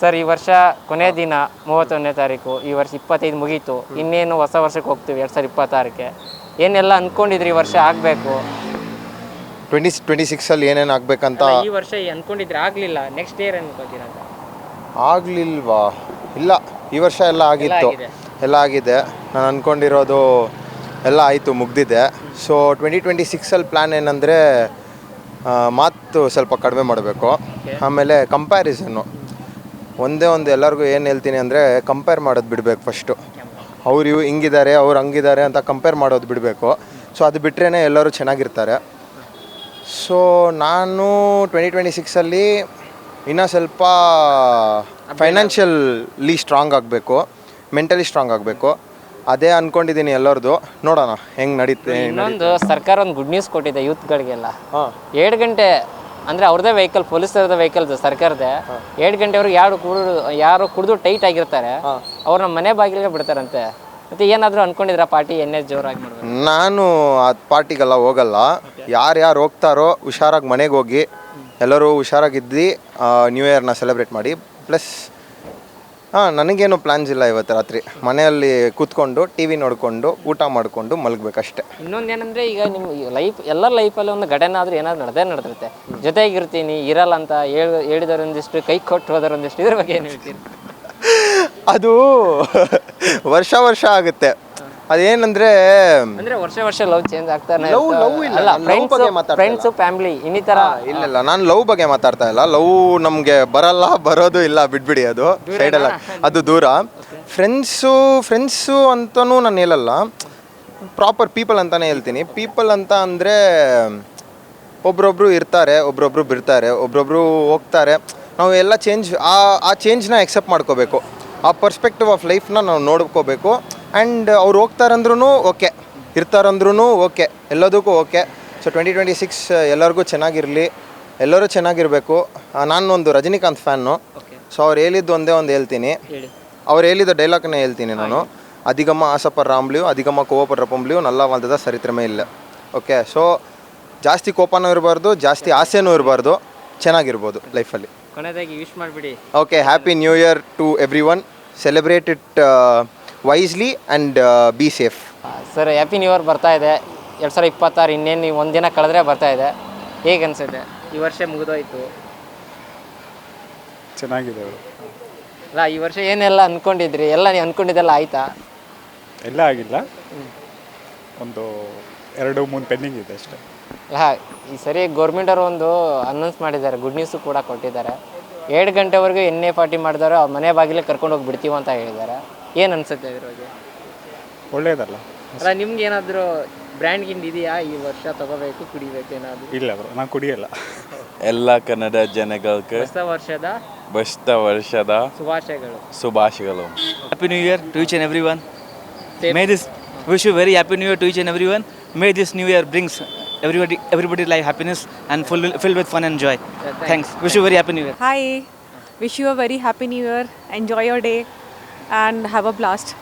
Sir ಈ ವರ್ಷ ಕೊನೆ ದಿನ ಮೂವತ್ತೊಂದನೇ ತಾರೀಕು ಈ ವರ್ಷ ಇಪ್ಪತ್ತೈದು ಮುಗೀತು. ಇನ್ನೇನು ಹೊಸ ವರ್ಷಕ್ಕೆ ಹೋಗ್ತೀವಿ ಎರಡು ಸಾವಿರದ ಇಪ್ಪತ್ತಾರಕ್ಕೆ. ಏನೆಲ್ಲ ಅಂದ್ಕೊಂಡಿದ್ರಿ ಈ ವರ್ಷ ಆಗಬೇಕು? ಟ್ವೆಂಟಿ ಟ್ವೆಂಟಿ ಸಿಕ್ಸಲ್ಲಿ ಏನೇನು ಆಗಬೇಕಂತ ಈ ವರ್ಷ ಅಂದ್ಕೊಂಡಿದ್ರೆ ಆಗಲಿಲ್ಲ. ನೆಕ್ಸ್ಟ್ ಇಯರ್ ಅನ್ಕೊಂಡಿರಂತ ಆಗಲಿಲ್ವಾ? ಇಲ್ಲ ಈ ವರ್ಷ ಎಲ್ಲ ಆಗಿತ್ತು. ಆಗಿದೆ. ಎಲ್ಲ ಆಗಿದೆ. ನಾನು ಅಂದ್ಕೊಂಡಿರೋದು ಎಲ್ಲ ಆಯಿತು ಮುಗ್ದಿದೆ. ಸೊ ಟ್ವೆಂಟಿ ಟ್ವೆಂಟಿ ಸಿಕ್ಸಲ್ಲಿ ಪ್ಲ್ಯಾನ್ ಏನಂದರೆ ಮಾತು ಸ್ವಲ್ಪ ಕಡಿಮೆ ಮಾಡಬೇಕು. ಆಮೇಲೆ ಕಂಪ್ಯಾರಿಸನ್ನು ಒಂದೇ ಒಂದು ಎಲ್ಲರಿಗೂ ಏನು ಹೇಳ್ತೀನಿ ಅಂದರೆ ಕಂಪೇರ್ ಮಾಡೋದು ಬಿಡಬೇಕು ಫಸ್ಟು ಅವ್ರು ಇವು ಹಿಂಗಿದ್ದಾರೆ ಅವ್ರು ಹಂಗಿದ್ದಾರೆ ಅಂತ ಕಂಪೇರ್ ಮಾಡೋದು ಬಿಡಬೇಕು. ಸೊ ಅದು ಬಿಟ್ಟರೆ ಎಲ್ಲರೂ ಚೆನ್ನಾಗಿರ್ತಾರೆ. ಸೊ ನಾನು ಟ್ವೆಂಟಿ ಟ್ವೆಂಟಿ ಸಿಕ್ಸಲ್ಲಿ ಇನ್ನೂ ಸ್ವಲ್ಪ ಫೈನಾನ್ಷಿಯಲ್ಲಿ ಸ್ಟ್ರಾಂಗ್ ಆಗಬೇಕು ಮೆಂಟಲಿ ಸ್ಟ್ರಾಂಗ್ ಆಗಬೇಕು. ಅದೇ ಅಂದ್ಕೊಂಡಿದ್ದೀನಿ ಎಲ್ಲರದು. ನೋಡೋಣ ಹೆಂಗೆ ನಡೀತೆ ಇನ್ನೊಂದು ಸರ್ಕಾರ ಒಂದು ಗುಡ್ ನ್ಯೂಸ್ ಕೊಟ್ಟಿದೆ ಯೂತ್ಗಳಿಗೆಲ್ಲ ಹಾಂ. ಎರಡು ಗಂಟೆ ಅಂದರೆ ಅವ್ರದೇ ವೆಹಿಕಲ್ ಪೊಲೀಸರದ ವೆಹಿಕಲ್ ಸರ್ಕಾರದ ಎರಡು ಗಂಟೆವರೆಗೆ ಯಾರು ಕುಡಿದು ಯಾರು ಕುಡಿದು ಟೈಟ್ ಆಗಿರ್ತಾರೆ. ಅವ್ರನ್ನ ಮನೆ ಬಾಗಿಲಿಗೆ ಬಿಡ್ತಾರಂತೆ. ಮತ್ತೆ ಏನಾದರೂ ಅನ್ಕೊಂಡಿದ್ರ ಪಾರ್ಟಿ ಎಣ್ಣೆ ಜೋರಾಗಿ ಮಾಡ್ಬೇಕು? ನಾನು ಆ ಪಾರ್ಟಿಗೆಲ್ಲ ಹೋಗಲ್ಲ. ಯಾರ್ಯಾರು ಹೋಗ್ತಾರೋ ಹುಷಾರಾಗಿ ಮನೆಗೆ ಹೋಗಿ ಎಲ್ಲರೂ ಹುಷಾರಾಗಿದ್ದು ನ್ಯೂ ಇಯರ್ನ ಸೆಲೆಬ್ರೇಟ್ ಮಾಡಿ. ಪ್ಲಸ್ ಹಾಂ ನನಗೇನು ಪ್ಲಾನ್ಸ್ ಇಲ್ಲ ಇವತ್ತು ರಾತ್ರಿ. ಮನೆಯಲ್ಲಿ ಕೂತ್ಕೊಂಡು ಟಿ ವಿ ನೋಡಿಕೊಂಡು ಊಟ ಮಾಡಿಕೊಂಡು ಮಲಗಬೇಕಷ್ಟೆ. ಇನ್ನೊಂದು ಏನಂದರೆ ಈಗ ನಿಮ್ಮ ಲೈಫ್ ಎಲ್ಲರ ಲೈಫಲ್ಲಿ ಒಂದು ಘಟನೆ ಆದ್ರೂ ಏನಾದ್ರು ನಡೆದೇ ನಡೆದಿರುತ್ತೆ. ಜೊತೆಗಿರ್ತೀನಿ ಇರಲ್ಲ ಅಂತ ಹೇಳ ಹೇಳಿದರೊಂದಿಷ್ಟು ಕೈ ಕೊಟ್ಟು ಹೋದರೊಂದಿಷ್ಟು ಇದ್ರ ಬಗ್ಗೆ ಏನು ಹೇಳ್ತೀನಿ ಅದು ವರ್ಷ ವರ್ಷ ಆಗುತ್ತೆ. ಅದೇನಂದ್ರೆ ಅಂದ್ರೆ ವರ್ಷ ವರ್ಷ ಲವ್ ಚೇಂಜ್ ಆಗ್ತಾನೆ ಲವ್ ಲವ್ ಇಲ್ಲ, ಅಲ್ಲ ನಾನು love ಬಗ್ಗೆ ಮಾತಾಡ್ತಾ ಫ್ರೆಂಡ್ಸ್ ಫ್ಯಾಮಿಲಿ ಇನ್ನಿತರ ಇಲ್ಲ ಇಲ್ಲ ನಾನು ಲವ್ ಬಗ್ಗೆ ಮಾತಾಡ್ತಾ ಇಲ್ಲ. ಲವ್ ನಮಗೆ ಬರಲ್ಲ ಬರೋದು ಇಲ್ಲ ಬಿಟ್ಬಿಡಿ ಅದು. ಸೈಡಲ್ಲ ಅದು ದೂರ. ಫ್ರೆಂಡ್ಸು ಫ್ರೆಂಡ್ಸು ಅಂತಲೂ ನಾನು ಹೇಳಲ್ಲ. ಪ್ರಾಪರ್ ಪೀಪಲ್ ಅಂತಾನೆ ಹೇಳ್ತೀನಿ. ಪೀಪಲ್ ಅಂತ ಅಂದರೆ ಒಬ್ರೊಬ್ರು ಇರ್ತಾರೆ ಒಬ್ರೊಬ್ರು ಬಿಡ್ತಾರೆ ಒಬ್ರೊಬ್ರು ಹೋಗ್ತಾರೆ. ನಾವು ಎಲ್ಲ ಚೇಂಜ್ ಆ ಆ ಚೇಂಜ್ನ ಎಕ್ಸೆಪ್ಟ್ ಮಾಡ್ಕೋಬೇಕು. ಆ ಪರ್ಸ್ಪೆಕ್ಟಿವ್ ಆಫ್ ಲೈಫ್ನ ನಾವು ನೋಡ್ಕೋಬೇಕು. ಆ್ಯಂಡ್ ಅವ್ರು ಹೋಗ್ತಾರಂದ್ರೂ ಓಕೆ. ಇರ್ತಾರಂದ್ರೂ ಓಕೆ. ಎಲ್ಲದಕ್ಕೂ okay. So twenty twenty six ಎಲ್ಲರಿಗೂ ಚೆನ್ನಾಗಿರಲಿ. ಎಲ್ಲರೂ ಚೆನ್ನಾಗಿರಬೇಕು. ನಾನು ಒಂದು ರಜನಿಕಾಂತ್ ಫ್ಯಾನು ಸೊ ಅವ್ರು ಹೇಳಿದ್ದು ಒಂದೇ ಒಂದು ಹೇಳ್ತೀನಿ. ಹೇಳಿ. ಅವ್ರು ಹೇಳಿದ ಡೈಲಾಗ್ನೇ ಹೇಳ್ತೀನಿ ನಾನು. ಅಧಿಗಮ ಆಸಪರ್ ರಾಮ್ಲಿಯು ಅಧಿಗಮ ಕೋಪರ ರಪಂಬ್ಲಿಯು ನಲ್ಲ ವಾಲ್ದದ ಸರಿತ್ರಮೇ ಇಲ್ಲ. ಓಕೆ. ಸೊ ಜಾಸ್ತಿ ಕೋಪನೂ ಇರಬಾರ್ದು ಜಾಸ್ತಿ ಆಸೆನೂ ಇರಬಾರ್ದು. ಚೆನ್ನಾಗಿರ್ಬೋದು ಲೈಫಲ್ಲಿ. ಕೊನೆಯದಾಗಿ ವಿಶ್ ಮಾಡಿಬಿಡಿ. Okay. Happy new year to everyone celebrate it wisely and be safe sir happy new year ಬರ್ತಾ ಇದೆ. ಎರಡು ಸಾವಿರದ ಇಪ್ಪತ್ತಾರು ಇನ್ನೇನು ನೀವು ಒಂದಿನ ಕಳೆದ್ರೆ ಬರ್ತಾ ಇದೆ. ಹೇಗೆ ಅನಿಸುತ್ತೆ? ಈ ವರ್ಷ ಮುಗಿದೋಯ್ತು. ಚೆನ್ನಾಗಿದೆ ಅಲ್ಲ ಈ ವರ್ಷ ಏನೆಲ್ಲ ಅಂದ್ಕೊಂಡಿದ್ರಿ ಎಲ್ಲ ನೀವು ಅನ್ಕೊಂಡಿದ್ದೆಲ್ಲ ಆಯ್ತಾ? ಎಲ್ಲ ಆಗಿಲ್ಲ. ಒಂದು ಎರಡು ಮೂರು ಪೆಂಡಿಂಗ್ ಇದೆ ಅಷ್ಟೇ. ಅಲ್ಲ ಈ ಸರಿ ಗೌರ್ಮೆಂಟ್ ಅವರು ಒಂದು ಅನೌನ್ಸ್ ಮಾಡಿದ್ದಾರೆ. ಗುಡ್ ನ್ಯೂಸು ಕೂಡ ಕೊಟ್ಟಿದ್ದಾರೆ. ಎರಡು ಗಂಟೆವರೆಗೂ ಎಣ್ಣೆ ಪಾರ್ಟಿ ಮಾಡಿದಾರೆ ಅವ್ರ ಮನೆ ಬಾಗಿಲೇ ಕರ್ಕೊಂಡು ಹೋಗಿ ಬಿಡ್ತೀವಿ ಅಂತ ಹೇಳಿದ್ದಾರೆ. ಏನು ಅನ್ಸುತ್ತೆ ಇದ್ರ ಒಳ್ಳೇದಲ್ಲ. ಅಲ್ಲ ನಿಮ್ಗೆ ಏನಾದರೂ ಬ್ರ್ಯಾಂಡ್ ಗಿಂಡ್ ಇದೆಯಾ? ಈ ವರ್ಷ ತಗೋಬೇಕು ಕುಡಿಬೇಕು ಏನಾದರೂ? ಇಲ್ಲ ಬ್ರೋ ನಾನು ಕುಡಿಯಲ್ಲ. ಎಲ್ಲ ಕನ್ನಡ ಜನಗಳಿಗೆ ಹೊಸ ವರ್ಷದ? ಬಸ್ತ ವರ್ಷದ ಶುಭಾಶಯಗಳು. ಶುಭಾಶಯಗಳು. Happy new year to each and everyone may this wish you very happy new year to each and everyone may this new year brings everybody everybody life happiness and full fill with fun and joy thanks wish you very happy new year hi wish you a very happy new year enjoy your day and have a blast.